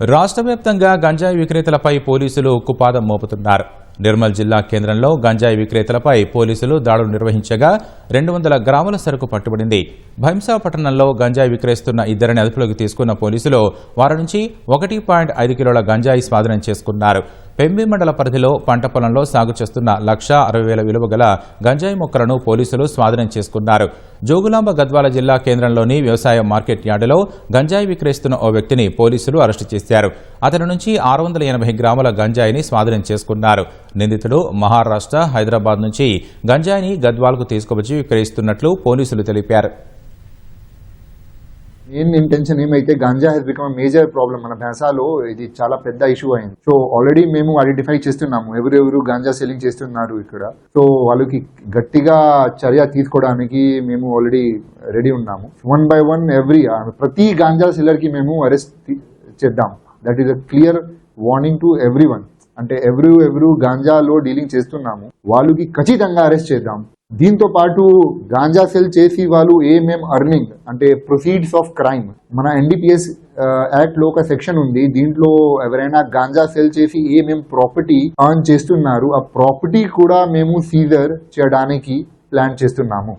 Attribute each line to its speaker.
Speaker 1: రాష్ట్ర వ్యాప్తంగా గంజాయి విక్రేతలపై పోలీసులు ఉక్కుపాదం మోపుతున్నారు. నిర్మల్ జిల్లా కేంద్రంలో గంజాయి విక్రేతలపై పోలీసులు దాడులు నిర్వహించగా రెండు వందల గ్రాముల సరుకు పట్టుబడింది. భైంసా పట్టణంలో గంజాయి విక్రయిస్తున్న ఇద్దరిని అదుపులోకి తీసుకున్న పోలీసులు వారి నుంచి ఒకటి పాయింట్ ఐదు కిలోల గంజాయి స్వాధీనం చేసుకున్నారు. పెంబి మండల పరిధిలో పంట పొలంలో సాగు చేస్తున్న లక్ష అరవై వేల విలువ గల గంజాయి మొక్కలను పోలీసులు స్వాధీనం చేసుకున్నారు. జోగులాంబ గద్వాల జిల్లా కేంద్రంలోని వ్యవసాయ మార్కెట్ యార్డులో గంజాయి విక్రయిస్తున్న ఓ వ్యక్తిని పోలీసులు అరెస్టు చేశారు. అతని నుంచి ఆరు వందల ఎనభై గ్రాముల గంజాయిని స్వాధీనం చేసుకున్నారు. నిందితుడు మహారాష్ట్ర హైదరాబాద్ నుంచి గంజాయిని గద్వాల్కు తీసుకువచ్చి విక్రయిస్తున్నట్లు పోలీసులు తెలిపారు.
Speaker 2: మెయిన్ ఇంటెన్షన్ ఏమైతే ganja he's become major problem మన భేసాలో ఇది చాలా పెద్ద ఇష్యూ అయింది. సో ఆల్రెడీ మేము ఐడెంటిఫై చేస్తున్నాము ఎవరెవరు గాంజా సెల్లింగ్ చేస్తున్నారు ఇక్కడ. సో వాళ్ళకి గట్టిగా చర్య తీసుకోవడానికి మేము ఆల్రెడీ రెడీ ఉన్నాము. వన్ బై వన్ ఎవ్రీ ప్రతి గాంజా సెల్లర్కి మేము అరెస్ట్ చేద్దాం. That is a clear warning to everyone అంటే ఎవరు ఎవరు గాంజాలో డీలింగ్ చేస్తున్నాము వాళ్ళకి ఖచ్చితంగా అరెస్ట్ చేద్దాం. దీంతో పాటు గాంజా సెల్ చేసి వాళ్ళు ఏమేం అర్నింగ్ అంటే ప్రొసీడ్స్ ఆఫ్ క్రైమ్. మన ఎన్డీపీఎస్ యాక్ట్లో ఒక సెక్షన్ ఉంది. దీంట్లో ఎవరైనా గాంజా సెల్ చేసి ఏమేం ప్రాపర్టీ అర్న్ చేస్తున్నారు. ఆ ప్రాపర్టీ కూడా మేము సీజర్ చేయడానికి ప్లాన్ చేస్తున్నాము.